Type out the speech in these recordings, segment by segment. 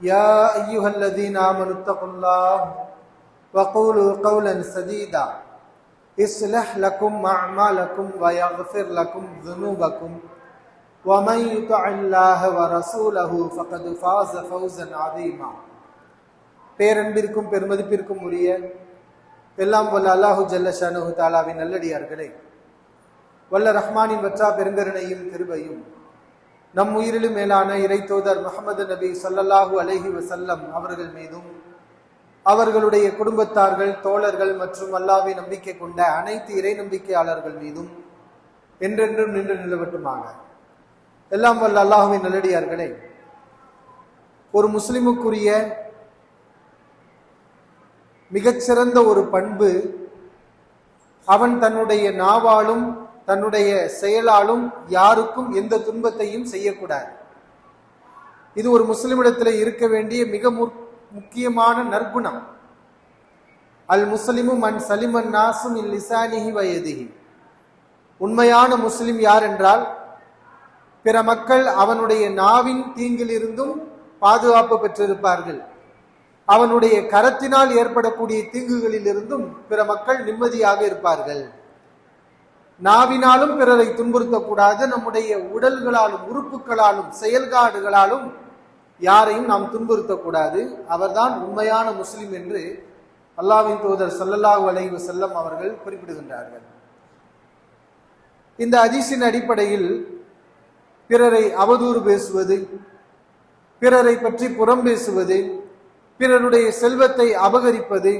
يا ايها الذين امنوا اتقوا الله وقولوا قولا سديدا يصلح لكم اعمالكم ويغفر لكم ذنوبكم ومن يطع الله ورسوله فقد فاز فوزا عظيما பேரன்பிற்கும் பெருமதிப்பிற்கும் உரிய எல்லாம் வல்ல அல்லாஹு ஜல்ல ஷானு தாலாவின் நல்லடியார்களே வல்ல ரஹ்மானின் வற்றா பெருங்கருணையும் கிருபையும் நம் உயிரிலும் மேலான இறை தோதர் முகமது நபி சல்லல்லாஹு அலஹி வசல்லம் அவர்கள் மீதும் அவர்களுடைய குடும்பத்தார்கள் தோழர்கள் மற்றும் அல்லாவை நம்பிக்கை கொண்ட அனைத்து இறை நம்பிக்கையாளர்கள் மீதும் என்றென்றும் நின்று நிலவட்டுமாக. எல்லாம் வல்ல அல்லாஹுவின் நல்லடியார்களே ஒரு முஸ்லிமுக்குரிய மிகச்சிறந்த ஒரு பண்பு அவன் தன்னுடைய நாவாலும் தன்னுடைய செயலாலும் யாருக்கும் எந்த துன்பத்தையும் செய்யக்கூடாது. இது ஒரு முஸ்லிமிடத்தில் இருக்க வேண்டிய மிக முக்கியமான நற்குணம். அல் முஸ்லிமும் அன் சலிமன் நாசும் இல் லிசானிஹி வயதிஹி உண்மையான முஸ்லிம் யார் என்றால் பிற மக்கள் அவனுடைய நாவின் தீங்கிலிருந்தும் பாதுகாப்பு பெற்றிருப்பார்கள். அவனுடைய கரத்தினால் ஏற்படக்கூடிய தீங்குகளிலிருந்தும் பிற மக்கள் நிம்மதியாக இருப்பார்கள். நாவினாலும் பிறரை துன்புறுத்தக்கூடாது நம்முடைய உடல்களாலும் உறுப்புகளாலும் செயல்காடுகளாலும் யாரையும் நாம் துன்புறுத்தக்கூடாது. அவர்தான் உண்மையான முஸ்லிம் என்று அல்லாவின் தூதர் சல்லல்லாஹு அலைவு செல்லம் அவர்கள் குறிப்பிடுகின்றார்கள். இந்த அதிசின் அடிப்படையில் பிறரை அவதூறு பேசுவது பிறரை பற்றி புறம் பேசுவது பிறருடைய செல்வத்தை அபகரிப்பது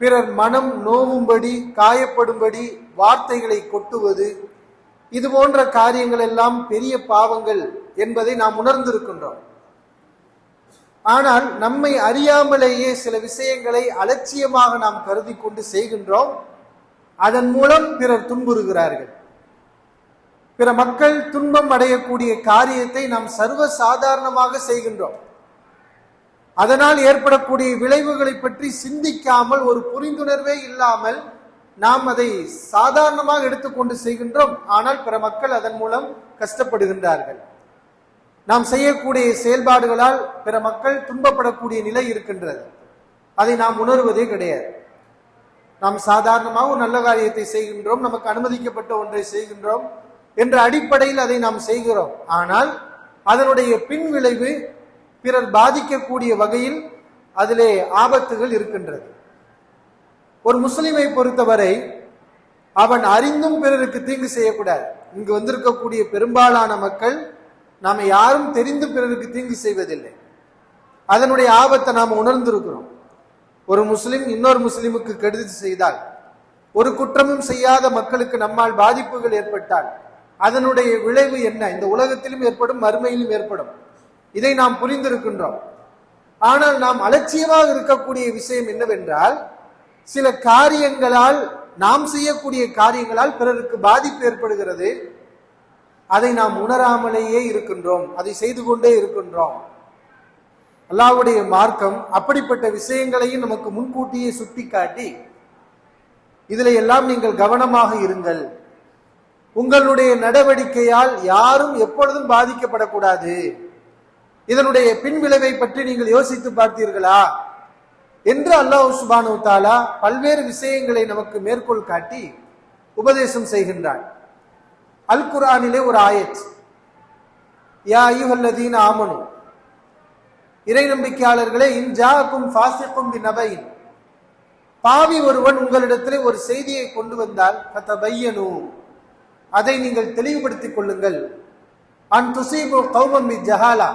பிறர் மனம் நோவும்படி காயப்படும்படி வார்த்தைகளை கொட்டுவது இது போன்ற காரியங்கள் எல்லாம் பெரிய பாவங்கள் என்பதை நாம் உணர்ந்திருக்கின்றோம். ஆனால் நம்மை அறியாமலேயே சில விஷயங்களை அலட்சியமாக நாம் கருதி கொண்டு செய்கின்றோம். அதன் மூலம் பிறர் துன்புறுகிறார்கள். பிற மக்கள் துன்பம் அடையக்கூடிய காரியத்தை நாம் சர்வ சாதாரணமாக செய்கின்றோம். அதனால் ஏற்படக்கூடிய விளைவுகளை பற்றி சிந்திக்காமல் ஒரு புரிந்துணர்வே இல்லாமல் நாம் அதை சாதாரணமாக எடுத்துக்கொண்டு செய்கின்றோம். ஆனால் பிற மக்கள் அதன் மூலம் கஷ்டப்படுகின்றார்கள். நாம் செய்யக்கூடிய செயல்பாடுகளால் பிற மக்கள் துன்பப்படக்கூடிய நிலை இருக்கின்றது. அதை நாம் உணர்வதே கிடையாது. நாம் சாதாரணமாக ஒரு நல்ல காரியத்தை செய்கின்றோம். நமக்கு அனுமதிக்கப்பட்ட ஒன்றை செய்கின்றோம் என்ற அடிப்படையில் அதை நாம் செய்கிறோம். ஆனால் அதனுடைய பின் விளைவு பிறர் பாதிக்கக்கூடிய வகையில் அதிலே ஆபத்துகள் இருக்கின்றது. ஒரு முஸ்லீமை பொறுத்தவரை அவன் அறிந்தும் பிறருக்கு தீங்கு செய்யக்கூடாது. இங்கு வந்திருக்கக்கூடிய பெரும்பாலான மக்கள் நாம் யாரும் தெரிந்து பிறருக்கு தீங்கு செய்வதில்லை. அதனுடைய ஆபத்தை நாம் உணர்ந்திருக்கிறோம். ஒரு முஸ்லிம் இன்னொரு முஸ்லிமுக்கு கெடுதி செய்தால் ஒரு குற்றமும் செய்யாத மக்களுக்கு நம்மால் பாதிப்புகள் ஏற்பட்டால் அதனுடைய விளைவு என்ன? இந்த உலகத்திலும் ஏற்படும் மறுமையிலும் ஏற்படும். இதை நாம் புரிந்திருக்கின்றோம். ஆனால் நாம் அலட்சியமாக இருக்கக்கூடிய விஷயம் என்னவென்றால் சில காரியங்களால் நாம் செய்யக்கூடிய காரியங்களால் பிறருக்கு பாதிப்பு ஏற்படுகிறது. அதை நாம் உணராமலேயே இருக்கின்றோம். அதை செய்து கொண்டே இருக்கின்றோம். அல்லாவுடைய மார்க்கம் அப்படிப்பட்ட விஷயங்களையும் நமக்கு முன்கூட்டியே சுட்டி காட்டி இதில் எல்லாம் நீங்கள் கவனமாக இருங்கள். உங்களுடைய நடவடிக்கையால் யாரும் எப்பொழுதும் பாதிக்கப்படக்கூடாது. இதனுடைய பின்விளைவை பற்றி நீங்கள் யோசித்து பார்த்தீர்களா? என்று அல்லாஹ் சுபானு தாலா பல்வேறு விஷயங்களை நமக்கு மேற்கோள் காட்டி உபதேசம் செய்கின்றான். அல் குர்ஆனிலே ஒரு ஆயத். யா ஐயுஹல்லதீன ஆமனு. இறை நம்பிக்கையாளர்களே இன்ஜாக்கும் ஃபாசிக்கும் நபையின் பாவி ஒருவன் உங்களிடத்திலே ஒரு செய்தியை கொண்டு வந்தால் ஃபதபையனு. அதை நீங்கள் தெளிவுபடுத்திக் கொள்ளுங்கள். An துசீபு கௌமம் B ஜஹாலா.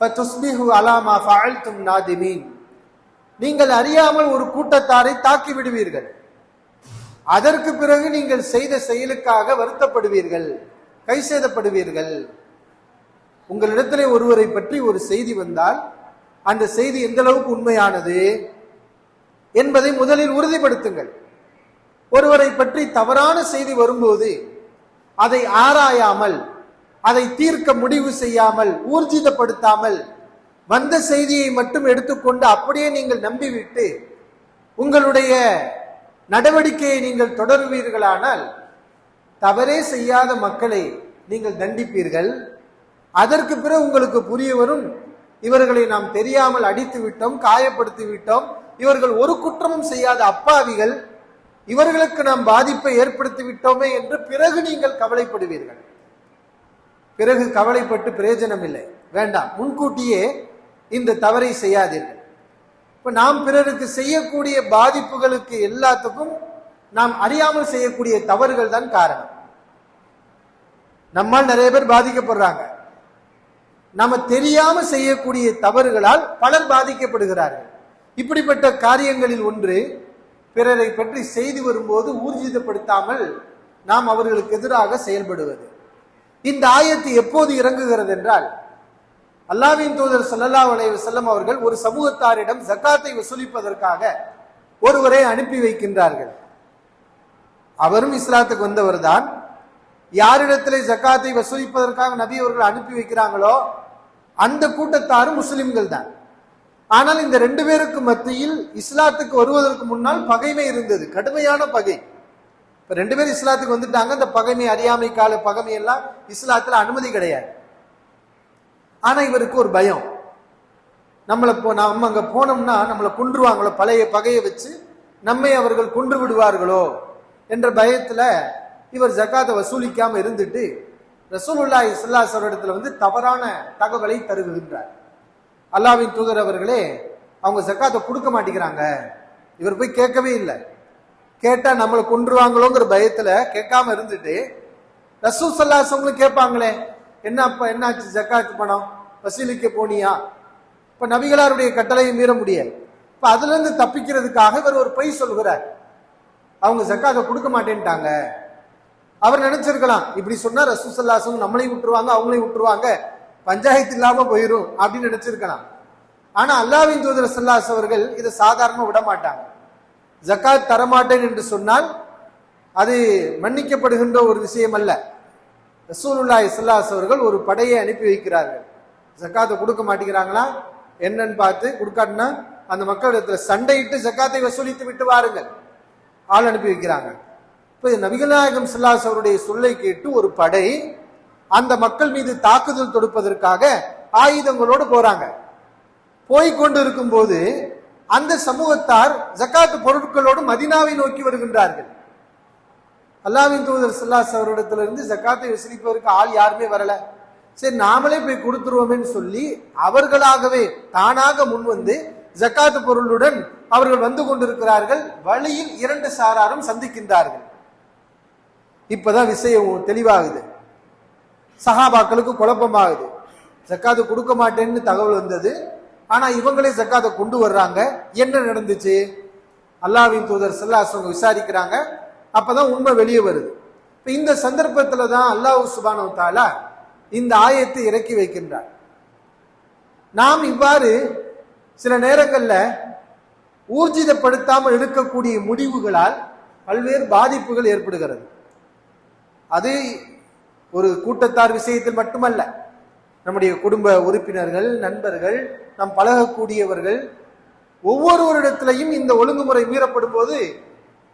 ஃபதுஸ்பிஹு அலா மா ஃபஅல்தும் நாதிமீன். நீங்கள் அறியாமல் ஒரு கூட்டத்தாரை தாக்கி விடுவீர்கள். அதற்கு பிறகு நீங்கள் செய்த செயலுக்காக வருத்தப்படுவீர்கள் கை சேதப்படுவீர்கள். உங்களிடத்திலே ஒருவரை பற்றி ஒரு செய்தி வந்தால் அந்த செய்தி எந்த அளவுக்கு உண்மையானது என்பதை முதலில் உறுதிப்படுத்துங்கள். ஒருவரை பற்றி தவறான செய்தி வரும்போது அதை ஆராயாமல் அதை தீர்க்க முடிவு செய்யாமல் ஊர்ஜிதப்படுத்தாமல் வந்த செய்தியை மட்டும் எடுத்துக்கொண்டு அப்படியே நீங்கள் நம்பிவிட்டு உங்களுடைய நடவடிக்கையை நீங்கள் தொடருவீர்களானால் தவறே செய்யாத மக்களை நீங்கள் தண்டிப்பீர்கள். அதற்கு பிறகு உங்களுக்கு புரிய வரும். இவர்களை நாம் தெரியாமல் அடித்து விட்டோம் காயப்படுத்தி விட்டோம். இவர்கள் ஒரு குற்றமும் செய்யாத அப்பாவிகள். இவர்களுக்கு நாம் பாதிப்பை ஏற்படுத்தி விட்டோமே என்று பிறகு நீங்கள் கவலைப்படுவீர்கள். பிறகு கவலைப்பட்டு பிரயோஜனம் இல்லை வேண்டாம். முன்கூட்டியே இந்த தவறை செய்யாதீர்கள். இப்போ நாம் பிறருக்கு செய்யக்கூடிய பாதிப்புகளுக்கு எல்லாத்துக்கும் நாம் அறியாமல் செய்யக்கூடிய தவறுகள் தான் காரணம். நம்மால் நிறைய பேர் பாதிக்கப்படுறாங்க. நம்ம தெரியாம செய்யக்கூடிய தவறுகளால் பலர் பாதிக்கப்படுகிறார்கள். இப்படிப்பட்ட காரியங்களில் ஒன்று பிறரை பற்றி செய்து வரும்போது ஊர்ஜிதப்படுத்தாமல் நாம் அவர்களுக்கு எதிராக செயல்படுவது. இந்த ஆயத்து எப்போது இறங்குகிறது என்றால் அல்லாவின் தூதர் ஸல்லல்லாஹு அலைய செல்லம் அவர்கள் ஒரு சமூகத்தாரிடம் ஜக்காத்தை வசூலிப்பதற்காக ஒருவரை அனுப்பி வைக்கின்றார்கள். அவரும் இஸ்லாத்துக்கு வந்தவர்தான் யாரிடத்திலே ஜக்காத்தை வசூலிப்பதற்காக நபி அவர்கள் அனுப்பி வைக்கிறாங்களோ அந்த கூட்டத்தாரும் முஸ்லிம்கள் தான். ஆனால் இந்த ரெண்டு பேருக்கு மத்தியில் இஸ்லாத்துக்கு வருவதற்கு முன்னால் பகைமை இருந்தது. கடுமையான பகை. இப்ப ரெண்டு பேரும் இஸ்லாத்துக்கு வந்துட்டாங்க. அந்த பகைமை அறியாமை கால பகைமை எல்லாம் இஸ்லாத்துல அனுமதி கிடையாது. ஆனால் இவருக்கு ஒரு பயம். நம்மளை போ நம்ம அங்கே போனோம்னா நம்மளை கொன்றுவாங்களோ பழைய பகையை வச்சு நம்மை அவர்கள் கொன்று விடுவார்களோ என்ற பயத்தில் இவர் ஜக்காத்தை வசூலிக்காமல் இருந்துட்டு ரசூலுல்லா ஸல்லல்லாஹு அலைஹி இடத்துல வந்து தவறான தகவலை தருகின்றார் அல்லாவின் தூதர் அவர்களே அவங்க ஜக்காத்தை கொடுக்க மாட்டேங்கிறாங்க. இவர் போய் கேட்கவே இல்லை. கேட்டால் நம்மளை கொன்றுவாங்களோங்கிற பயத்தில் கேட்காம இருந்துட்டு ரசூல் சல்லாசவங்களும் கேட்பாங்களே என்ன என்னாச்சு? ஜக்காத்து பணம் வசூலிக்க போனியா? இப்போ நபிகளாருடைய கட்டளையை மீற முடியாது இப்போ அதுலேருந்து தப்பிக்கிறதுக்காக இவர் ஒரு பொய் சொல்கிறார். அவங்க ஜக்காத்தை கொடுக்க மாட்டேன்ட்டாங்க. அவர் நினைச்சிருக்கலாம் இப்படி சொன்னா ரசூசல்லாசம் நம்மளையும் விட்டுருவாங்க அவங்களையும் விட்டுருவாங்க. பஞ்சாயத்து இல்லாம போயிடும் அப்படின்னு நினைச்சிருக்கலாம். ஆனா அல்லாவின் தூதர் சல்லாஸ் அவர்கள் இதை சாதாரணமாக விட மாட்டாங்க. ஜக்காத் தரமாட்டேன் என்று சொன்னால் அது மன்னிக்கப்படுகின்ற ஒரு விஷயம் அல்ல. ரசூலுல்லா இஸ்லாஸ் அவர்கள் ஒரு படையை அனுப்பி வைக்கிறார்கள். ஜக்காத்தை கொடுக்க மாட்டேங்கிறாங்களா? என்னன்னு பார்த்து கொடுக்காட்டினா அந்த மக்களிடத்தில் சண்டையிட்டு ஜக்காத்தை வசூலித்து விட்டு வாருங்கள். ஆள் அனுப்பி வைக்கிறாங்க. இப்போ இது சில்லாஸ் அவருடைய சொல்லை கேட்டு ஒரு படை அந்த மக்கள் மீது தாக்குதல் தொடுப்பதற்காக ஆயுதங்களோடு போறாங்க. போய்கொண்டு இருக்கும்போது அந்த சமூகத்தார் ஜக்காத்து பொருட்களோடு மதினாவை நோக்கி வருகின்றார்கள். அல்லாவின் தூதர் சல்லாஸ் அவரிடத்திலிருந்து ஜக்காத்தை வசூலிப்பதற்கு ஆள் யாருமே வரல. சரி நாமளே போய் கொடுத்துருவோமேன்னு சொல்லி அவர்களாகவே தானாக முன் வந்து ஜக்காத்து பொருளுடன் அவர்கள் வந்து கொண்டிருக்கிறார்கள். வழியில் இரண்டு சாராரும் சந்திக்கின்றார்கள். இப்பதான் விஷயம் தெளிவாகுது. சஹாபாக்களுக்கு குழப்பமாகுது. ஜக்காத்து கொடுக்க மாட்டேன்னு தகவல் வந்தது. ஆனா இவங்களே ஜக்காத்தை கொண்டு வர்றாங்க. என்ன நடந்துச்சு? அல்லாவின் தூதர் செல்லாசவங்க விசாரிக்கிறாங்க. அப்பதான் உண்மை வெளியே வருது. இப்ப இந்த சந்தர்ப்பத்துல தான் அல்லாஹ் சுபானு தாலா இந்த ஆயத்தை இறக்கி வைக்கின்றார். நாம் இவ்வாறு சில நேரங்களில் ஊர்ஜிதப்படுத்தாமல் எடுக்கக்கூடிய முடிவுகளால் பல்வேறு பாதிப்புகள் ஏற்படுகிறது. அது ஒரு கூட்டத்தார் விஷயத்தில் மட்டுமல்ல. நம்முடைய குடும்ப உறுப்பினர்கள் நண்பர்கள் நாம் பழகக்கூடியவர்கள் ஒவ்வொருவரிடத்திலையும் இந்த ஒழுங்குமுறை மீறப்படும் போது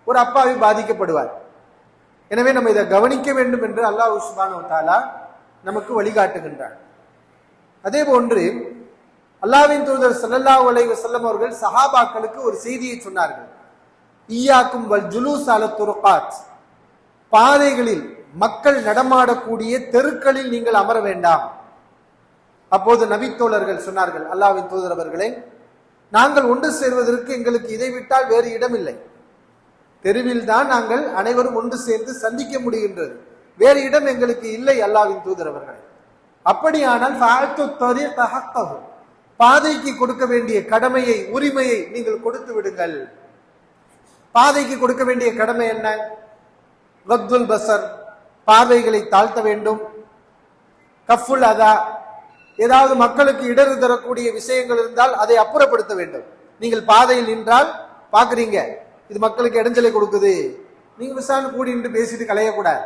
ஒரு அப்பாவி பாதிக்கப்படுவார். எனவே நம்ம இதை கவனிக்க வேண்டும் என்று அல்லாஹ் உஸ்மான் தாலா நமக்கு வழிகாட்டுகின்றார் அதே போன்று அல்லாவின் தூதர் சல்லல்லா உலை வசல்லம் அவர்கள் சஹாபாக்களுக்கு ஒரு செய்தியை சொன்னார்கள். ஈயாக்கும் வல் ஜுலூஸ் அல துருகாத். பாதைகளில் மக்கள் நடமாடக்கூடிய தெருக்களில் நீங்கள் அமர வேண்டாம். அப்போது நபித்தோழர்கள் சொன்னார்கள் அல்லாவின் தூதர் அவர்களே நாங்கள் ஒன்று சேர்வதற்கு எங்களுக்கு இதை விட்டால் வேறு இடமில்லை. தெருவில் தான் நாங்கள் அனைவரும் ஒன்று சேர்ந்து சந்திக்க முடிகின்றது. வேறு இடம் எங்களுக்கு இல்லை அல்லாவின் தூதர் அவர்களை. அப்படியானால் பாதைக்கு கொடுக்க வேண்டிய கடமையை உரிமையை நீங்கள் கொடுத்து விடுங்கள். பாதைக்கு கொடுக்க வேண்டிய கடமை என்ன? கத்துல் பசர் பார்வைகளை தாழ்த்த வேண்டும். கஃபுல் அதா. ஏதாவது மக்களுக்கு இடறு தரக்கூடிய விஷயங்கள் இருந்தால் அதை அப்புறப்படுத்த வேண்டும். நீங்கள் பாதையில் நின்றால் பாக்குறீங்க இது மக்களுக்கு இடைஞ்சலை கொடுக்குது. நீங்க விசாரணை கூடி நின்று பேசிட்டு கலையக்கூடாது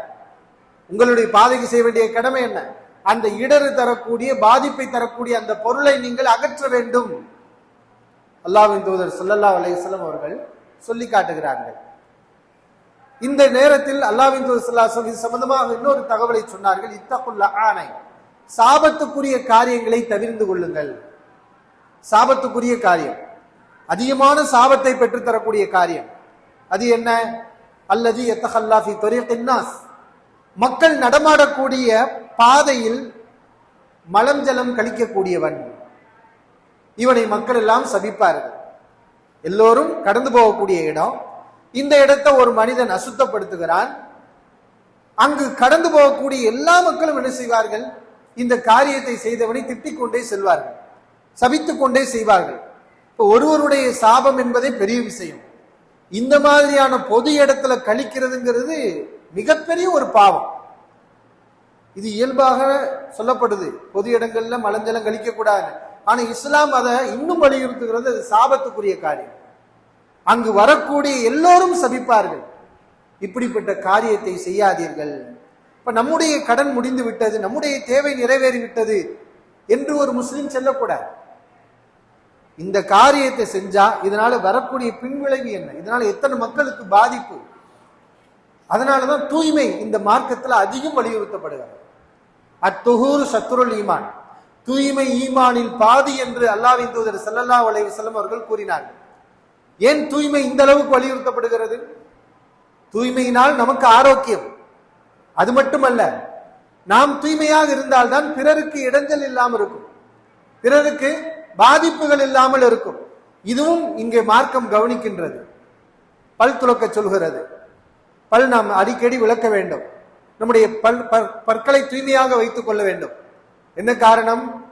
உங்களுடைய பாதைக்கு செய்ய வேண்டிய கடமை என்ன? அந்த இடறு தரக்கூடிய பாதிப்பை தரக்கூடிய அந்த பொருளை நீங்கள் அகற்ற வேண்டும். அல்லாவின் தூதர் சொல்லல்லா அலைஹி அவர்கள் சொல்லி காட்டுகிறார்கள். இந்த நேரத்தில் அல்லாவின் தூதர் ஸல்லல்லாஹு இது சம்பந்தமாக இன்னொரு தகவலை சொன்னார்கள். இத்தகுல்ல ஆணை சாபத்துக்குரிய காரியங்களை தவிர்ந்து கொள்ளுங்கள். சாபத்துக்குரிய காரியம். அதிகமான சாபத்தை பெற்றுத்தரக்கூடிய காரியம். அது என்ன? அல்லது எத்தஹல்லாஃபி ஃபி மக்கள் நடமாடக்கூடிய பாதையில் மலம் ஜலம் கழிக்கக்கூடியவன். இவனை மக்கள் எல்லாம் சபிப்பார்கள். எல்லோரும் கடந்து போகக்கூடிய இடம். இந்த இடத்தை ஒரு மனிதன் அசுத்தப்படுத்துகிறான். அங்கு கடந்து போகக்கூடிய எல்லா மக்களும் என்ன செய்வார்கள்? இந்த காரியத்தை செய்தவனை திட்டிக் கொண்டே செல்வார்கள். சபித்துக் கொண்டே செய்வார்கள். இப்போ ஒருவருடைய சாபம் என்பதே பெரிய விஷயம். இந்த மாதிரியான பொது இடத்துல கழிக்கிறதுங்கிறது மிகப்பெரிய ஒரு பாவம். இது இயல்பாக சொல்லப்படுது. பொது இடங்கள்ல மலஞ்சலம் கழிக்க கூடாது. ஆனா இஸ்லாம் அதை இன்னும் வலியுறுத்துகிறது. அது சாபத்துக்குரிய காரியம். அங்கு வரக்கூடிய எல்லோரும் சபிப்பார்கள். இப்படிப்பட்ட காரியத்தை செய்யாதீர்கள். இப்ப நம்முடைய கடன் முடிந்து விட்டது நம்முடைய தேவை நிறைவேறிவிட்டது என்று ஒரு முஸ்லிம் செல்லக்கூடாது. இந்த காரியத்தை செஞ்சா இதனால வரக்கூடிய பின்விளைவு என்ன? இதனால எத்தனை மக்களுக்கு பாதிப்பு? அதனாலதான் தூய்மை இந்த மார்க்கத்தில் அதிகம் வலியுறுத்தப்படுகிறது. அத்தொகூர் சத்ருல் ஈமான். தூய்மை ஈமானில் பாதி என்று அல்லாவின் தூதர் செல்லல்லா வளைவு செல்லம் அவர்கள் கூறினார்கள். ஏன் தூய்மை இந்த அளவுக்கு வலியுறுத்தப்படுகிறது? தூய்மையினால் நமக்கு ஆரோக்கியம். அது மட்டுமல்ல நாம் தூய்மையாக இருந்தால்தான் பிறருக்கு இடைஞ்சல் இல்லாமல் இருக்கும். பிறருக்கு பாதிப்புகள் இல்லாமல் இருக்கும். இதுவும் இங்கே மார்க்கம் கவனிக்கின்றது. பல் துளக்க சொல்கிறது. பல் நாம் அடிக்கடி விளக்க வேண்டும். நம்முடைய பல் பற்களை தூய்மையாக வைத்துக் கொள்ள வேண்டும். என்ன காரணம்?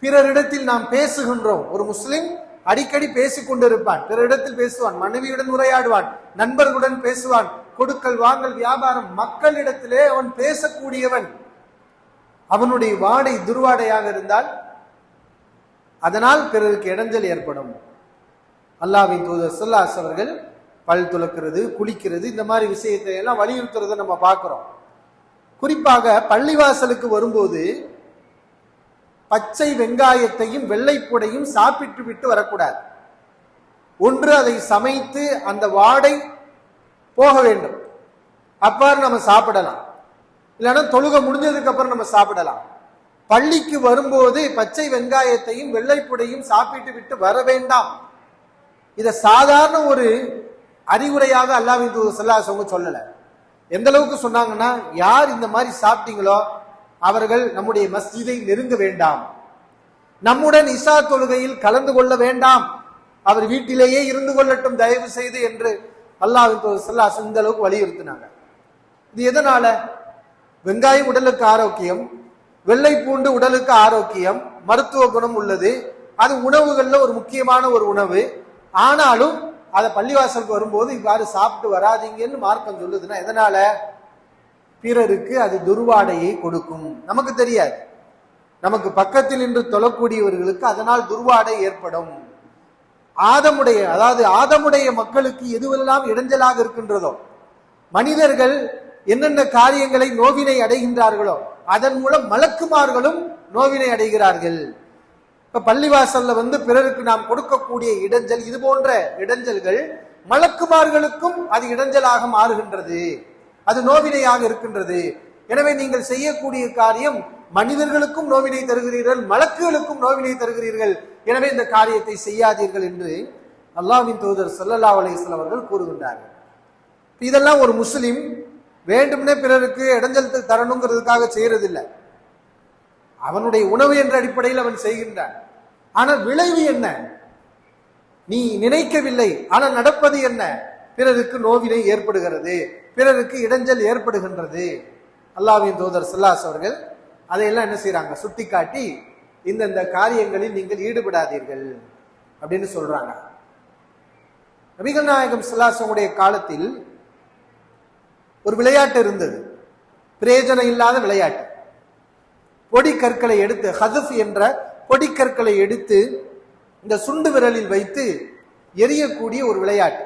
பிறரிடத்தில் நாம் பேசுகின்றோம். ஒரு முஸ்லிம் அடிக்கடி பேசிக் கொண்டிருப்பான். பிறரிடத்தில் பேசுவான். மனைவியுடன் உரையாடுவான். நண்பர்களுடன் பேசுவான். கொடுக்கல் வாங்கல் வியாபாரம் மக்களிடத்திலே அவன் பேசக்கூடியவன். அவனுடைய வாடை துர்வாடையாக இருந்தால் அதனால் பிறருக்கு இடைஞ்சல் ஏற்படும். அல்லாவின் தூதர் ஸல்லல்லாஹு அவர்கள் பல் துலக்கிறது குளிக்கிறது இந்த மாதிரி விஷயத்தை எல்லாம் வலியுறுத்துறதை நம்ம பார்க்குறோம். குறிப்பாக பள்ளிவாசலுக்கு வரும்போது பச்சை வெங்காயத்தையும் வெள்ளைப்பூடையும் சாப்பிட்டு விட்டு வரக்கூடாது. ஒன்று அதை சமைத்து அந்த வாடை போக வேண்டும். அப்பாறு நம்ம சாப்பிடலாம். இல்லைன்னா தொழுகை முடிஞ்சதுக்கு அப்புறம் நம்ம சாப்பிடலாம். பள்ளிக்கு வரும்போது பச்சை வெங்காயத்தையும் வெள்ளைப்புடையும் சாப்பிட்டு விட்டு வர வேண்டாம். இதை சாதாரண ஒரு அறிவுரையாக அல்லாஹ்வின் தூதர் ஸல்லல்லாஹு சொல்லலை. எந்த அளவுக்கு சொன்னாங்கன்னா யார் இந்த மாதிரி சாப்பிட்டீங்களோ அவர்கள் நம்முடைய மஸ்ஜிதை நெருங்க வேண்டாம். நம்முடன் இசா தொழுகையில் கலந்து கொள்ள வேண்டாம். அவர் வீட்டிலேயே இருந்து கொள்ளட்டும் தயவு செய்து என்று அல்லாஹ் தூதர் இந்த அளவுக்கு வலியுறுத்தினாங்க. இது எதனால? வெங்காயம் உடலுக்கு ஆரோக்கியம் வெள்ளை பூண்டு உடலுக்கு ஆரோக்கியம் மருத்துவ குணம் உள்ளது. அது உணவுகள்ல ஒரு முக்கியமான ஒரு உணவு. ஆனாலும் அதை பள்ளிவாசலுக்கு வரும்போது இவ்வாறு சாப்பிட்டு வராதீங்கன்னு மார்க்கம் சொல்லுதுன்னா எதனால? பிறருக்கு அது துர்வாடையை கொடுக்கும். நமக்கு தெரியாது. நமக்கு பக்கத்தில் நின்று தொழக்கூடியவர்களுக்கு அதனால் துர்வாடை ஏற்படும். ஆதமுடைய அதாவது ஆதமுடைய மக்களுக்கு எதுவெல்லாம் இடைஞ்சலாக இருக்கின்றதோ மனிதர்கள் என்னென்ன காரியங்களை நோவினை அடைகின்றார்களோ அதன் மூலம் மலக்குமார்களும் நோவினை அடைகிறார்கள். இப்ப பள்ளிவாசல்ல வந்து பிறருக்கு நாம் கொடுக்கக்கூடிய இடைஞ்சல் இது போன்ற இடைஞ்சல்கள் மலக்குமார்களுக்கும் அது இடைஞ்சலாக மாறுகின்றது. அது நோவினையாக இருக்கின்றது. எனவே நீங்கள் செய்யக்கூடிய காரியம் மனிதர்களுக்கும் நோவினை தருகிறீர்கள் மலக்குகளுக்கும் நோவினை தருகிறீர்கள். எனவே இந்த காரியத்தை செய்யாதீர்கள் என்று அல்லாவின் தூதர் சல்லல்லா அலைஹி அவர்கள் கூறுகின்றார்கள். இதெல்லாம் ஒரு முஸ்லிம் வேண்டும்னே பிறருக்கு இடைஞ்சல் தரணுங்கிறதுக்காக செய்யறதில்லை. அவனுடைய உணவு என்ற அடிப்படையில் அவன் செய்கின்றான். ஆனால் விளைவு என்ன? நீ நினைக்கவில்லை ஆனால் நடப்பது என்ன? பிறருக்கு நோவினை ஏற்படுகிறது பிறருக்கு இடைஞ்சல் ஏற்படுகின்றது. அல்லாஹ்வின் தூதர் சல்லாஸ் அவர்கள் அதையெல்லாம் என்ன செய்யறாங்க சுட்டி காட்டி இந்தந்த காரியங்களில் நீங்கள் ஈடுபடாதீர்கள் அப்படின்னு சொல்றாங்க. நபிகள் நாயகம் சல்லாசனுடைய காலத்தில் ஒரு விளையாட்டு இருந்தது. பிரயோஜனம் இல்லாத விளையாட்டு. பொடி கற்களை எடுத்து ஹதுஃப் என்ற பொடி கற்களை எடுத்து இந்த சுண்டு விரலில் வைத்து எரியக்கூடிய ஒரு விளையாட்டு.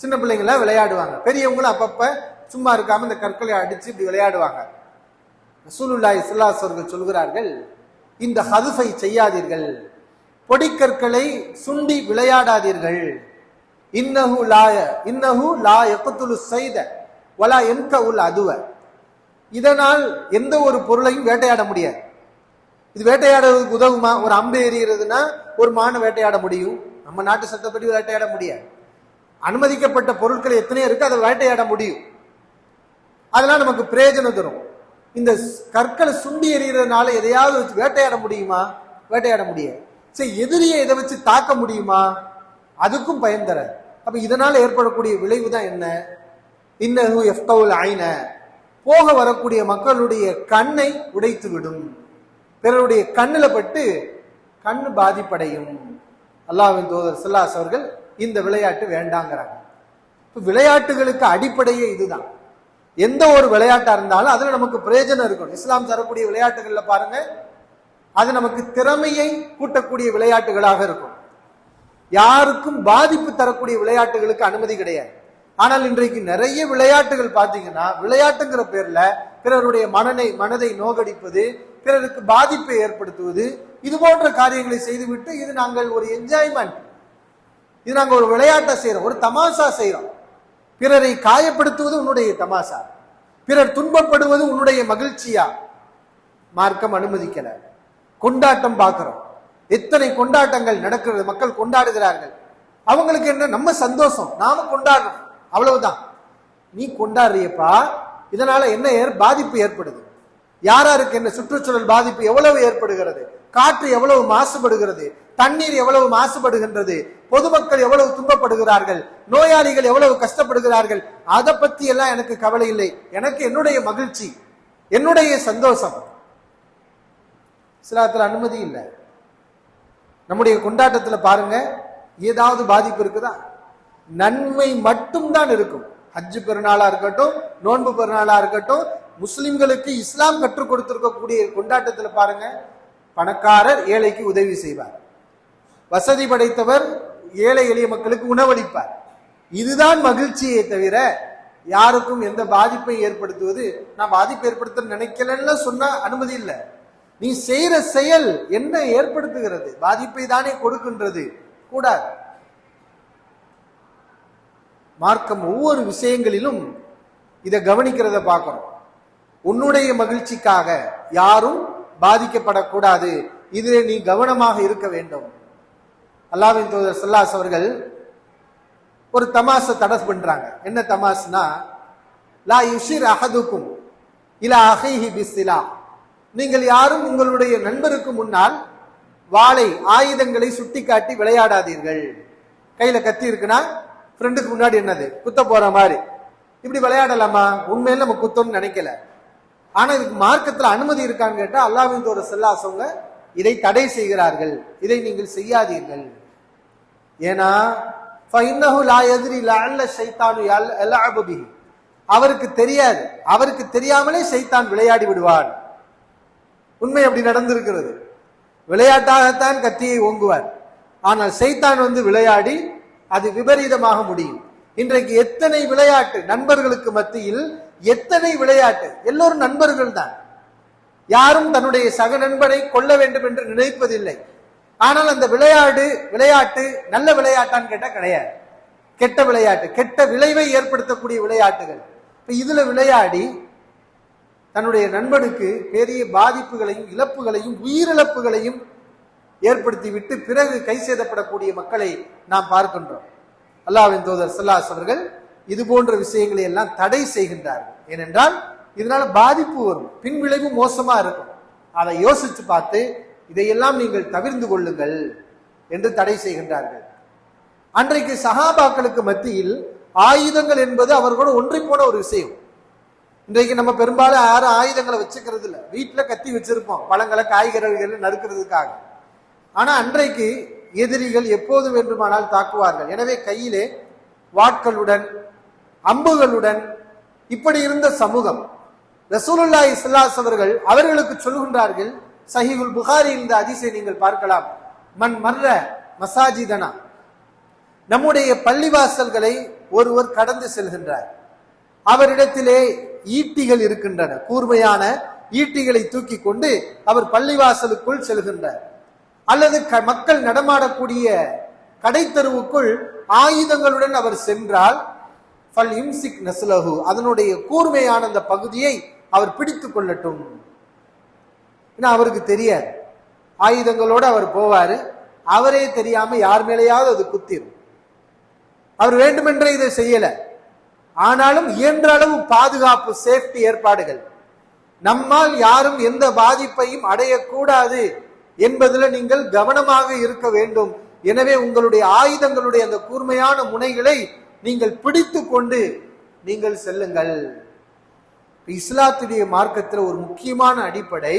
சின்ன பிள்ளைங்களாம் விளையாடுவாங்க. பெரியவங்களும் அப்பப்ப சும்மா இருக்காம இந்த கற்களை அடிச்சு இப்படி விளையாடுவாங்க. ரசூலுல்லாய் ஸல்லல்லாஹு அவர்கள் சொல்கிறார்கள் இந்த ஹதுஃபை செய்யாதீர்கள். பொடிக்கற்களை சுண்டி விளையாடாதீர்கள். இன்னஹு லாய இன்னஹு லா எப்பத்துலு செய்த வலா என்கவுல் அதுவ. இதனால் எந்த ஒரு பொருளையும் வேட்டையாட முடியாது. இது வேட்டையாடுறதுக்கு உதவுமா? ஒரு அம்பு எறிகிறதுனா ஒரு மானை வேட்டையாட முடியும். நம்ம நாட்டு சட்டப்படி வேட்டையாட முடியாது. அனுமதிக்கப்பட்ட பொருட்கள் எத்தனையோ இருக்கு அதை வேட்டையாட முடியும். அதெல்லாம் நமக்கு பிரயோஜனம் தரும். இந்த கற்களை சுண்டி எறிகிறதுனால எதையாவது வச்சு வேட்டையாட முடியுமா? வேட்டையாட முடியாது. சரி எதிரியை இதை வச்சு தாக்க முடியுமா? அதுக்கும் பயன் தர அப்ப இதனால ஏற்படக்கூடிய விளைவு தான் என்ன? இன்னகு எஃப்கவுல் ஐன. போக வரக்கூடிய மக்களுடைய கண்ணை உடைத்து விடும் பிறருடைய கண்ணில் பட்டு கண் பாதிப்படையும். அல்லாவின் தோதர் சில்லாஸ் அவர்கள் இந்த விளையாட்டு வேண்டாங்கிறாங்க. இப்போ விளையாட்டுகளுக்கு அடிப்படையே இதுதான். எந்த ஒரு விளையாட்டாக இருந்தாலும் அதில் நமக்கு பிரயோஜனம் இருக்கணும். இஸ்லாம் தரக்கூடிய விளையாட்டுகளில் பாருங்க அது நமக்கு திறமையை கூட்டக்கூடிய விளையாட்டுகளாக இருக்கும். யாருக்கும் பாதிப்பு தரக்கூடிய விளையாட்டுகளுக்கு அனுமதி கிடையாது. ஆனால் இன்றைக்கு நிறைய விளையாட்டுகள் பார்த்தீங்கன்னா விளையாட்டுங்கிற பேர்ல பிறருடைய மனனை மனதை நோகடிப்பது பிறருக்கு பாதிப்பை ஏற்படுத்துவது இது போன்ற காரியங்களை செய்துவிட்டு இது நாங்கள் ஒரு என்ஜாய்மெண்ட் இது நாங்கள் ஒரு விளையாட்டை செய்கிறோம் ஒரு தமாஷா செய்கிறோம் பிறரை காயப்படுத்துவது உன்னுடைய தமாஷா. பிறர் துன்பப்படுவது உன்னுடைய மகிழ்ச்சியா? மார்க்கம் அனுமதிக்கல. கொண்டாட்டம் பார்க்கிறோம். எத்தனை கொண்டாட்டங்கள் நடக்கிறது மக்கள் கொண்டாடுகிறார்கள். அவங்களுக்கு என்ன நம்ம சந்தோஷம் நாம கொண்டாடுறோம். அவ்வளவுதான். நீ கொண்டாடுறியப்பா இதனால என்ன ஏற்- பாதிப்பு ஏற்படுது. யாராருக்கு என்ன சுற்றுச்சூழல் பாதிப்பு எவ்வளவு ஏற்படுகிறது? காற்று எவ்வளவு மாசுபடுகிறது? தண்ணீர் எவ்வளவு மாசுபடுகின்றது? பொதுமக்கள் எவ்வளவு துன்பப்படுகிறார்கள்? நோயாளிகள் எவ்வளவு கஷ்டப்படுகிறார்கள்? அதை பத்தி எல்லாம் எனக்கு கவலை இல்லை. எனக்கு என்னுடைய மகிழ்ச்சி என்னுடைய சந்தோஷம். சிலத்தில் அனுமதி இல்லை. நம்முடைய கொண்டாட்டத்துல பாருங்க ஏதாவது பாதிப்பு இருக்குதா? நன்மை மட்டும்தான் இருக்கும். ஹஜ்ஜு பெருநாளா இருக்கட்டும் நோன்பு பெருநாளா இருக்கட்டும் முஸ்லிம்களுக்கு இஸ்லாம் கற்றுக் கொடுத்திருக்கக்கூடிய கொண்டாட்டத்தில் பாருங்க பணக்காரர் ஏழைக்கு உதவி செய்வார். வசதி படைத்தவர் ஏழை எளிய மக்களுக்கு உணவளிப்பார். இதுதான் மகிழ்ச்சியை தவிர யாருக்கும் எந்த பாதிப்பை ஏற்படுத்துவது. நான் பாதிப்பு ஏற்படுத்த நினைக்கலன்னு சொன்னா அனுமதி இல்லை. நீ செய்யற செயல் என்ன ஏற்படுத்துகிறது? பாதிப்பை தானே கொடுக்கின்றது. கூடாது. மார்க்கம் ஒவ்வொரு விஷயங்களிலும் இதை கவனிக்கிறத பார்க்கணும். உன்னுடைய மகிழ்ச்சிக்காக யாரும் பாதிக்கப்படக்கூடாது. இதில் நீ கவனமாக இருக்க வேண்டும். அல்லாவின் தோதர் சல்லாஸ் அவர்கள் ஒரு தமாசை தடஸ் பண்றாங்க. என்ன தமாஸ்னா லா யுஷிர் அகதுக்கும் இலா அகைஹி பிஸ்திலா நீங்கள் யாரும் உங்களுடைய நண்பருக்கு முன்னால் வாளை ஆயுதங்களை சுட்டிக்காட்டி விளையாடாதீர்கள். கையில கத்தி இருக்குன்னா ஃப்ரெண்டுக்கு முன்னாடி என்னது? குத்த போற மாதிரி. இப்படி விளையாடலாமா? உண்மையில நம்ம குத்தம்னு நினைக்கல. ஆனா இதுக்கு மார்க்கத்துல அனுமதி இருக்கான்னு கேட்டா அல்லாவிந்தோட செல்லாசவங்க இதை தடை செய்கிறார்கள். இதை நீங்கள் செய்யாதீர்கள். ஏன்னா அவருக்கு தெரியாது. அவருக்கு தெரியாமலே சைத்தான் விளையாடி விடுவான். உண்மை அப்படி நடந்திருக்கிறது. விளையாட்டாகத்தான் கத்தியை ஓங்குவார். ஆனால் சைத்தான் வந்து விளையாடி அது விபரீதமாக முடியும். இன்றைக்கு எத்தனை விளையாட்டு நண்பர்களுக்கு மத்தியில் எத்தனை விளையாட்டு? எல்லோரும் நண்பர்கள் தான். யாரும் தன்னுடைய சக நண்பனை கொல்ல வேண்டும் என்று நினைப்பதில்லை. ஆனால் அந்த விளையாடு விளையாட்டு நல்ல விளையாட்டான்னு கேட்டா கிடையாது. கெட்ட விளையாட்டு கெட்ட விளைவை ஏற்படுத்தக்கூடிய விளையாட்டுகள். இப்ப இதுல விளையாடி தன்னுடைய நண்பனுக்கு பெரிய பாதிப்புகளையும் இழப்புகளையும் உயிரிழப்புகளையும் ஏற்படுத்திவிட்டு பிறகு கை சேதப்படக்கூடிய மக்களை நாம் பார்க்கின்றோம். அல்லாவின் தோதர் சல்லாஸ் அவர்கள் இது போன்ற விஷயங்களை எல்லாம் தடை செய்கின்றார்கள். ஏனென்றால் இதனால பாதிப்பு வரும் பின் விளைவு மோசமா இருக்கும். அதை யோசித்து பார்த்து இதையெல்லாம் நீங்கள் தவிர்ந்து கொள்ளுங்கள் என்று தடை செய்கின்றார்கள். அன்றைக்கு சஹாபாக்களுக்கு மத்தியில் ஆயுதங்கள் என்பது அவர்களோட ஒன்றி போன ஒரு விஷயம். இன்றைக்கு நம்ம பெரும்பாலும் யாரும் ஆயுதங்களை வச்சுக்கிறது இல்லை வீட்டில் கத்தி வச்சிருப்போம். பழங்களை காய்கறிகள் நறுக்கிறதுக்காக. ஆனால் அன்றைக்கு எதிரிகள் எப்போது வேண்டுமானால் தாக்குவார்கள்? எனவே கையிலே வாட்களுடன் அம்புகளுடன் இப்படி இருந்த சமூகம். ரசூலுல்லா இஸ்லாஸ் அவர்கள் அவர்களுக்கு சொல்கின்றார்கள் சஹிகுல் புகாரி இந்த அதிசை நீங்கள் பார்க்கலாம். மன் மர்ற மசாஜிதனா? நம்முடைய பள்ளிவாசல்களை ஒருவர் கடந்து செல்கின்றார். அவரிடத்திலே ஈட்டிகள் இருக்கின்றன. கூர்மையான ஈட்டிகளை தூக்கி கொண்டு அவர் பள்ளிவாசலுக்குள் செல்கின்றார். அல்லது க- மக்கள் நடமாடக்கூடிய கடைத்தருவுக்குள் ஆயுதங்களுடன் அவர் சென்றால் ஃபல் இம்சிக் நஸ்லஹு அதனுடைய கூர்மையான அந்த பகுதியை அவர் பிடித்து கொள்ளட்டும். ஏன்னா அவருக்கு தெரியாது. ஆயுதங்களோடு அவர் போவார். அவரே தெரியாம யார் மேலேயாவது அது குத்திரும். அவர் வேண்டுமென்றே இதை செய்யல. ஆனாலும் இயன்ற அளவு பாதுகாப்பு சேஃப்டி ஏற்பாடுகள். நம்மால் யாரும் எந்த பாதிப்பையும் அடையக்கூடாது. என்பதில் நீங்கள் கவனமாக இருக்க வேண்டும். எனவே உங்களுடைய ஆயுதங்களுடைய அந்த கூர்மையான முனைகளை நீங்கள் பிடித்து கொண்டு நீங்கள் செல்லுங்கள். இஸ்லாத்துடைய மார்க்கத்தில் ஒரு முக்கியமான அடிப்படை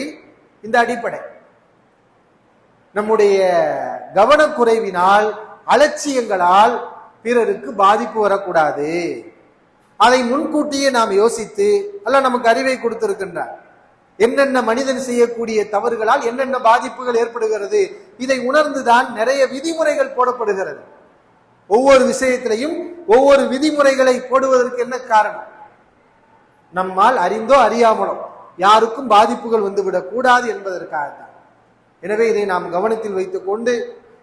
இந்த அடிப்படை. நம்முடைய கவனக்குறைவினால் அலட்சியங்களால் பிறருக்கு பாதிப்பு வரக்கூடாது. அதை முன்கூட்டியே நாம் யோசித்து அல்ல நமக்கு அறிவை கொடுத்திருக்கின்றார். என்னென்ன மனிதன் செய்யக்கூடிய தவறுகளால் என்னென்ன பாதிப்புகள் ஏற்படுகிறது இதை உணர்ந்துதான் நிறைய விதிமுறைகள் போடப்படுகிறது. ஒவ்வொரு விஷயத்திலையும் ஒவ்வொரு விதிமுறைகளை போடுவதற்கு என்ன காரணம்? நம்மால் அறிந்தோ அறியாமலோ யாருக்கும் பாதிப்புகள் வந்துவிடக் கூடாது என்பதற்காகத்தான். எனவே இதை நாம் கவனத்தில் வைத்துக் கொண்டு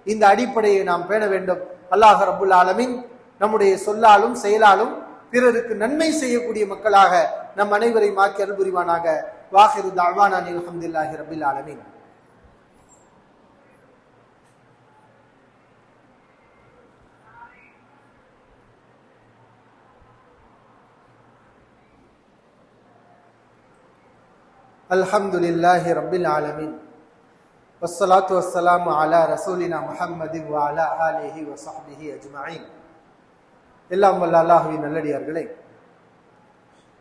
இந்த அடிப்படையை நாம் பேண வேண்டும். அல்லாஹ் ரபுல் ஆலமின் நம்முடைய சொல்லாலும் செயலாலும் பிறருக்கு நன்மை செய்யக்கூடிய மக்களாக நம் அனைவரை மாக்கி அருள் புரிவானாக வாஹிரு தாழ்வானான் அல்ஹம்துலில்லாஹி ரபில் ஆலமீன் الحمد لله رب العالمين والصلاة والسلام على رسولنا محمد وعلى آله وصحبه أجمعين எல்லாம் வல்ல அல்லாஹுவின் நல்லடியார்களே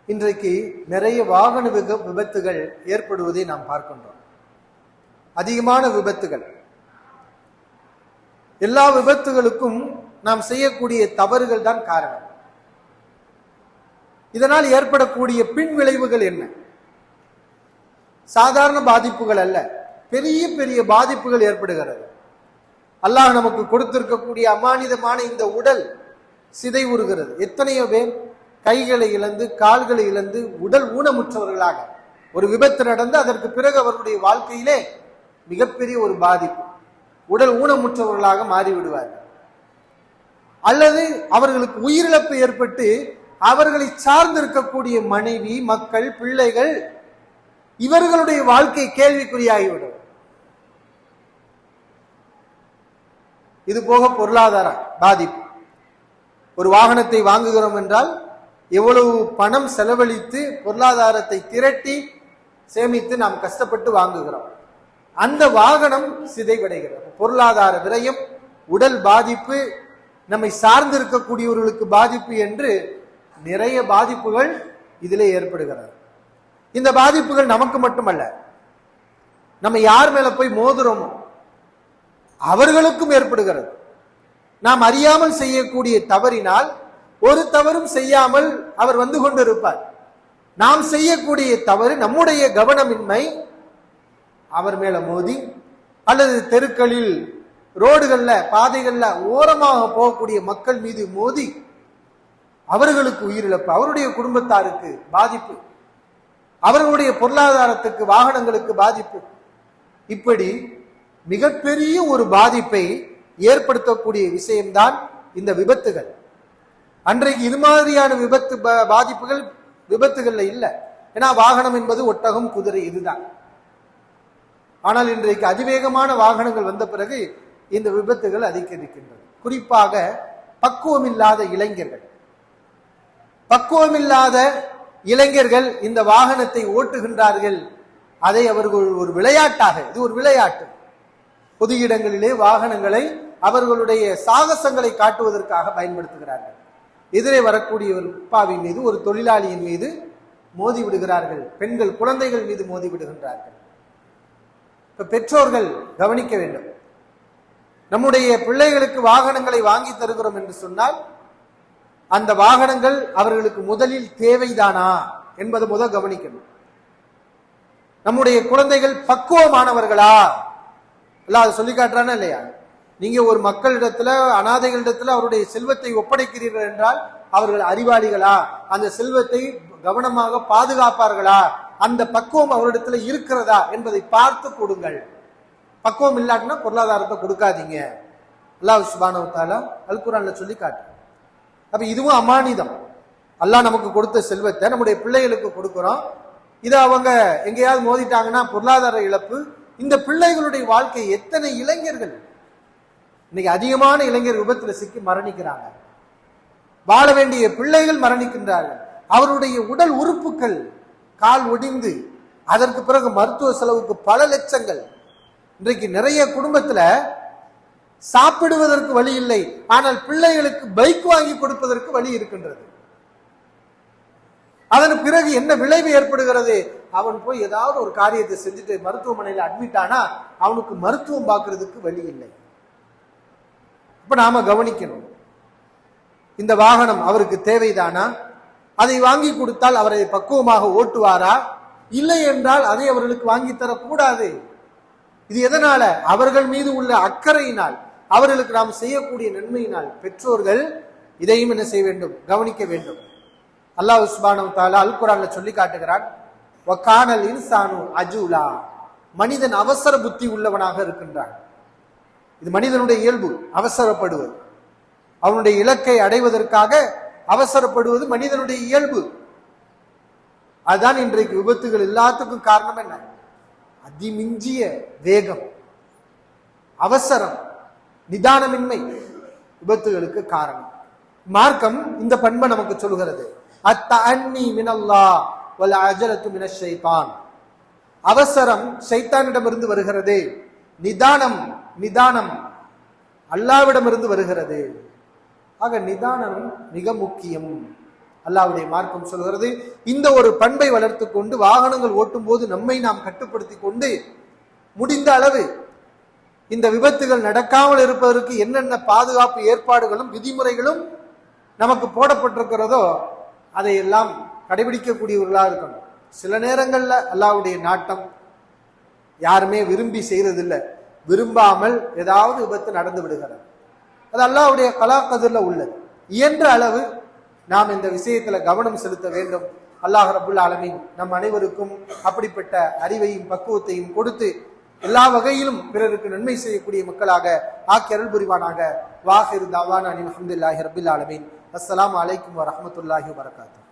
இன்றைக்கு நிறைய வாகன விக விபத்துகள் ஏற்படுவதை நாம் பார்க்கின்றோம். அதிகமான விபத்துகள். எல்லா விபத்துகளுக்கும் நாம் செய்யக்கூடிய தவறுகள் தான் காரணம். இதனால் ஏற்படக்கூடிய பின் விளைவுகள் என்ன? சாதாரண பாதிப்புகள் அல்ல. பெரிய பெரிய பாதிப்புகள் ஏற்படுகிறது. அல்லாஹ் நமக்கு கொடுத்திருக்கக்கூடிய அமானிதமான இந்த உடல் சிதைவுறுகிறது. எத்தனையோ பேர் கைகளை இழந்து கால்களை இழந்து உடல் ஊனமுற்றவர்களாக. ஒரு விபத்து நடந்து அதற்கு பிறகு அவர்களுடைய வாழ்க்கையிலே மிகப்பெரிய ஒரு பாதிப்பு. உடல் ஊனமுற்றவர்களாக மாறிவிடுவார்கள். அல்லது அவர்களுக்கு உயிரிழப்பு ஏற்பட்டு அவர்களை சார்ந்திருக்கக்கூடிய மனைவி மக்கள் பிள்ளைகள் இவர்களுடைய வாழ்க்கை கேள்விக்குறியாகிவிடும். இது போக பொருளாதார பாதிப்பு. ஒரு வாகனத்தை வாங்குகிறோம் என்றால் எவ்வளவு பணம் செலவழித்து பொருளாதாரத்தை திரட்டி சேமித்து நாம் கஷ்டப்பட்டு வாங்குகிறோம். அந்த வாகனம் சிதைவடைகிறது. பொருளாதார விரயம் உடல் பாதிப்பு நம்மை சார்ந்து இருக்கக்கூடியவர்களுக்கு பாதிப்பு என்று நிறைய பாதிப்புகள் இதில் ஏற்படுகிறது. இந்த பாதிப்புகள் நமக்கு மட்டுமல்ல நம்ம யார் மேல போய் மோதுறோமோ அவர்களுக்கும் ஏற்படுகிறது. நாம் அறியாமல் செய்யக்கூடிய தவறினால் ஒரு தவறும் செய்யாமல் அவர் வந்து கொண்டிருப்பார். நாம் செய்யக்கூடிய தவறு நம்முடைய கவனமின்மை அவர் மேல மோதி அல்லது தெருக்களில் ரோடுகள்ல பாதைகள்ல ஓரமாக போகக்கூடிய மக்கள் மீது மோதி அவர்களுக்கு உயிரிழப்பு அவருடைய குடும்பத்தாருக்கு பாதிப்பு அவர்களுடைய பொருளாதாரத்துக்கு வாகனங்களுக்கு பாதிப்பு. இப்படி மிகப்பெரிய ஒரு பாதிப்பை ஏற்படுத்தக்கூடிய விஷயம்தான் இந்த விபத்துகள். அன்றைக்கு இது மாதிரியான விபத்து ப- பாதிப்புகள் விபத்துகள்ல இல்லை. ஏன்னா வாகனம் என்பது ஒட்டகம் குதிரை இதுதான். ஆனால் இன்றைக்கு அதிவேகமான வாகனங்கள் வந்த பிறகு இந்த விபத்துகள் அதிகரிக்கின்றது குறிப்பாக பக்குவமில்லாத இளைஞர்கள். பக்குவமில்லாத இளைஞர்கள் இந்த வாகனத்தை ஓட்டுகின்றார்கள். அதை அவர்கள் ஒரு விளையாட்டாக இது ஒரு விளையாட்டு. பொது இடங்களிலே வாகனங்களை அவர்களுடைய சாகசங்களை காட்டுவதற்காக பயன்படுத்துகிறார்கள். எதிரே வரக்கூடிய ஒரு அப்பாவின் மீது ஒரு தொழிலாளியின் மீது மோதி விடுகிறார்கள். பெண்கள் குழந்தைகள் மீது மோதி விடுகின்றார்கள். இப்போ பெற்றோர்கள் கவனிக்க வேண்டும். நம்முடைய பிள்ளைகளுக்கு வாகனங்களை வாங்கி தருகிறோம் என்று சொன்னால் அந்த வாகனங்கள் அவர்களுக்கு முதலில் தேவைதானா என்பது முதல் கவனிக்கணும். நம்முடைய குழந்தைகள் பக்குவமானவர்களா? இல்ல அதை சொல்லி காட்டுறானா இல்லையா? நீங்க ஒரு மக்களிடத்துல அனாதைகளிடத்துல அவருடைய செல்வத்தை ஒப்படைக்கிறீர்கள் என்றால் அவர்கள் அறிவாளிகளா? அந்த செல்வத்தை கவனமாக பாதுகாப்பார்களா? அந்த பக்குவம் அவரிடத்துல இருக்கிறதா என்பதை பார்த்து கொடுங்கள். பக்குவம் இல்லாட்டினா பொருளாதாரத்தை கொடுக்காதீங்க. அல்லாஹ் சுபானவத்தால தாலா சொல்லி காட்டு அப்ப இதுவும் அமானிதம். அல்லாஹ் நமக்கு கொடுத்த செல்வத்தை நம்முடைய பிள்ளைகளுக்கு கொடுக்கிறோம். இதை அவங்க எங்கேயாவது மோதிட்டாங்கன்னா பொருளாதார இழப்பு. இந்த பிள்ளைகளுடைய வாழ்க்கை எத்தனை இளைஞர்கள் இன்னைக்கு அதிகமான இளைஞர் விபத்துல சிக்கி மரணிக்கிறாங்க. வாழ வேண்டிய பிள்ளைகள் மரணிக்கின்றார்கள். அவருடைய உடல் உறுப்புகள் கால் ஒடிந்து அதற்கு பிறகு மருத்துவ செலவுக்கு பல லட்சங்கள். இன்றைக்கு நிறைய குடும்பத்துல சாப்பிடுவதற்கு வழி இல்லை. ஆனால் பிள்ளைகளுக்கு பைக் வாங்கி கொடுப்பதற்கு வழி இருக்கின்றது. அதன் பிறகு என்ன விளைவு ஏற்படுகிறது? அவன் போய் ஏதாவது ஒரு காரியத்தை செஞ்சுட்டு மருத்துவமனையில் அட்மிட் ஆனா அவனுக்கு மருத்துவம் பார்க்கறதுக்கு வழி இல்லை. இப்போ நாம் கவனிக்கணும். இந்த வாகனம் அவருக்கு தேவைதானா? அதை வாங்கி கொடுத்தால் அவரை பக்குவமாக ஓட்டுவாரா? இல்லை என்றால் அதை அவர்களுக்கு வாங்கி தரக்கூடாது. இது எதனால? அவர்கள் மீது உள்ள அக்கறையினால். அவர்களுக்கு நாம் செய்யக்கூடிய நன்மையினால். பெற்றோர்கள் இதையும் என்ன செய்ய வேண்டும்? கவனிக்க வேண்டும். அல்லாஹ் உஸ்மானு தாலா அல் குரான்ல சொல்லி காட்டுகிறான் வக்கானல் இன்சானு அஜூலா. மனிதன் அவசர புத்தி உள்ளவனாக இருக்கின்றான். இது மனிதனுடைய இயல்பு அவசரப்படுவது. அவனுடைய இலக்கை அடைவதற்காக அவசரப்படுவது மனிதனுடைய இயல்பு. அதுதான் இன்றைக்கு விபத்துகள் எல்லாத்துக்கும் காரணம் என்ன? அதிமிஞ்சிய வேகம் அவசரம் நிதானமின்மை விபத்துகளுக்கு காரணம். மார்க்கம் இந்த பண்பை நமக்கு சொல்கிறது அத்த அன்னி மினல்லா வல அஜலத்து மின ஷைத்தான் அவசரம் சைத்தானிடமிருந்து வருகிறது. நிதானம் நிதானம் அல்லாவிடமிருந்து வருகிறது. ஆக நிதானம் மிக முக்கியம். அல்லாவுடைய மார்க்கம் சொல்கிறது இந்த ஒரு பண்பை வளர்த்து கொண்டு வாகனங்கள் ஓட்டும் போது நம்மை நாம் கட்டுப்படுத்தி கொண்டு முடிந்த அளவு இந்த விபத்துகள் நடக்காமல் இருப்பதற்கு என்னென்ன பாதுகாப்பு ஏற்பாடுகளும் விதிமுறைகளும் நமக்கு போடப்பட்டிருக்கிறதோ அதையெல்லாம் கடைபிடிக்கக்கூடியவர்களாக இருக்கணும். சில நேரங்களில் அல்லாவுடைய நாட்டம் யாருமே விரும்பி செய்கிறதில்லை விரும்பாமல் ஏதாவது விபத்து நடந்து விடுகிறது. அது அல்லாவுடைய கலாக்கதிரில் உள்ளது. இயன்ற அளவு நாம் இந்த விஷயத்தில் கவனம் செலுத்த வேண்டும். அல்லாஹ் ரபுல் ஆலமின் நம் அனைவருக்கும் அப்படிப்பட்ட அறிவையும் பக்குவத்தையும் கொடுத்து எல்லா வகையிலும் பிறருக்கு நன்மை செய்யக்கூடிய மக்களாக ஆக்கி அருள் புரிவானாக. வாஹிர் தாவான் அலி அஹமதுல்லாஹி ரபுல் ஆலமின். அஸ்லாம் வலைக்கம் வரமத்துல்லாஹி வரகாத்து